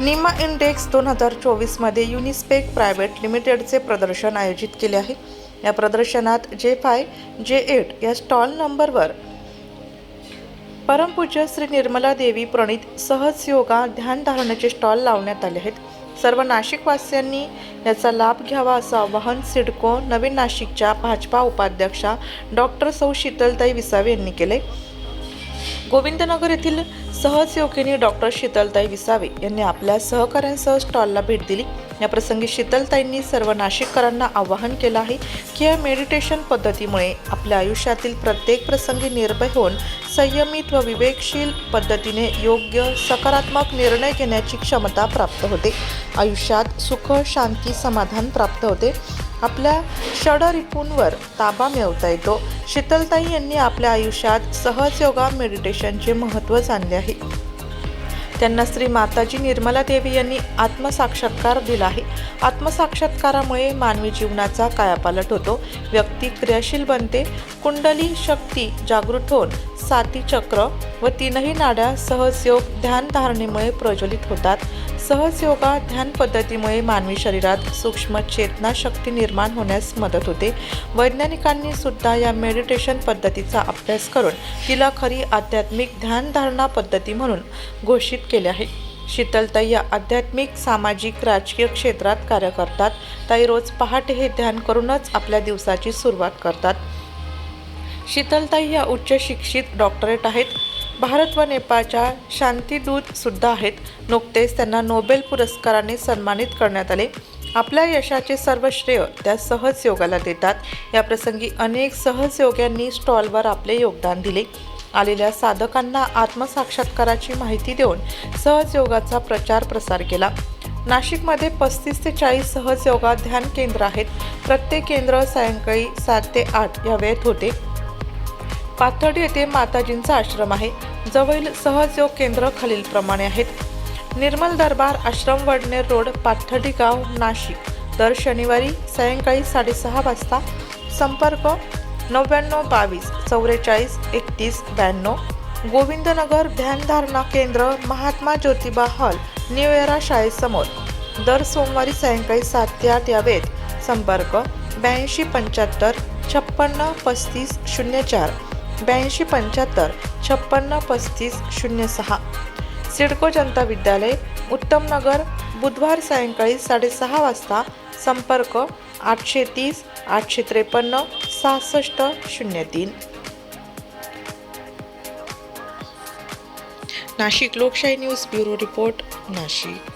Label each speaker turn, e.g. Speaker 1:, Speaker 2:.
Speaker 1: Nima index दोन हजार चोवीसमध्ये युनिस्पेक प्रायव्हेट लिमिटेडचे प्रदर्शन आयोजित केले आहे. या प्रदर्शनात जे फाय जे एट या स्टॉल नंबरवर परमपूज्य श्री निर्मला देवी प्रणित सहज योगा ध्यानधारणाचे स्टॉल लावण्यात आले आहेत. सर्व नाशिकवासियांनी याचा लाभ घ्यावा असं आवाहन सिडको नवीन नाशिकच्या भाजपा उपाध्यक्षा डॉक्टर सौ शीतलताई विसावे यांनी केले गोविंदनगर येथील सहजयोगिनी डॉक्टर शीतलताई विसावे यांनी आपल्या सहकाऱ्यांसह स्टॉलला भेट दिली. या प्रसंगी शीतलताईंनी सर्व नाशिककरांना आवाहन केलं आहे की या मेडिटेशन पद्धतीमुळे आपल्या आयुष्यातील प्रत्येक प्रसंगी निर्भय होऊन संयमित व विवेकशील पद्धतीने योग्य सकारात्मक निर्णय घेण्याची क्षमता प्राप्त होते. आयुष्यात सुख शांती समाधान प्राप्त होते. आपल्या षडरिपूंवर ताबा मिळवता येतो. शीतलताई यांनी आपल्या आयुष्यात सहज योगा मेडिटेशनचे महत्त्व जाणले आहे. त्यांना श्री माताजी निर्मला देवी यांनी आत्मसाक्षात्कार दिला आहे. आत्मसाक्षात्कारामुळे मानवी जीवनाचा कायापालट होतो. व्यक्ती क्रियाशील बनते. कुंडली शक्ती जागृत होऊन साती चक्र व तीनही नाड्या सहजयोग योग ध्यानधारणेमुळे प्रज्वलित होतात. सहज योगा ध्यान पद्धतीमुळे मानवी शरीरात सूक्ष्म चेतना शक्ती निर्माण होण्यास मदत होते. वैज्ञानिकांनी सुद्धा या मेडिटेशन पद्धतीचा अभ्यास करून तिला खरी आध्यात्मिक ध्यानधारणा पद्धती म्हणून घोषित केले आहे. शीतलताई या आध्यात्मिक सामाजिक राजकीय क्षेत्रात कार्य करतात. ताई रोज पहाटे हे ध्यान करूनच आपल्या दिवसाची सुरुवात करतात. शीतलताई या उच्च शिक्षित डॉक्टरेट आहेत. भारत व नेपाळच्या शांतीदूतसुद्धा आहेत. नुकतेच त्यांना नोबेल पुरस्काराने सन्मानित करण्यात आले. आपल्या यशाचे सर्व श्रेय त्या सहजयोगाला देतात. या प्रसंगी अनेक सहजयोग्यांनी स्टॉलवर आपले योगदान दिले. आलेल्या साधकांना आत्मसाक्षात्काराची माहिती देऊन सहजयोगाचा प्रचार प्रसार केला. नाशिकमध्ये पस्तीस ते चाळीस सहजयोगा ध्यान केंद्र आहेत. प्रत्येक केंद्र सायंकाळी सात ते आठ या वेळेत होते. पाथर्डी येथे माताजींचा आश्रम आहे. जवळील सहजयोग केंद्र खालीलप्रमाणे आहेत. निर्मल दरबार आश्रम वडनेर रोड पाथर्डी गाव नाशिक. दर शनिवारी सायंकाळी साडेसहा वाजता. संपर्क नव्याण्णव बावीस चौवेचाळीस एकतीस ब्याण्णव. गोविंदनगर ध्यानधारणा केंद्र Mahatma Jyotiba hall new era शाळेसमोर दर सोमवारी सायंकाळी सात ते आठ या वेळेत संपर्क ब्याऐंशी पंच्याहत्तर छप्पन्न पस्तीस शून्य चार. ब्याऐंशी पंच्याहत्तर छप्पन्न पस्तीस शून्य सहा. सिडको जनता विद्यालय उत्तमनगर बुधवार सायंकाळी साडेसहा वाजता संपर्क आठशे तीस आठशे त्रेपन्न सहासष्ट शून्य तीन. नाशिक लोकशाही न्यूज ब्युरो रिपोर्ट नाशिक.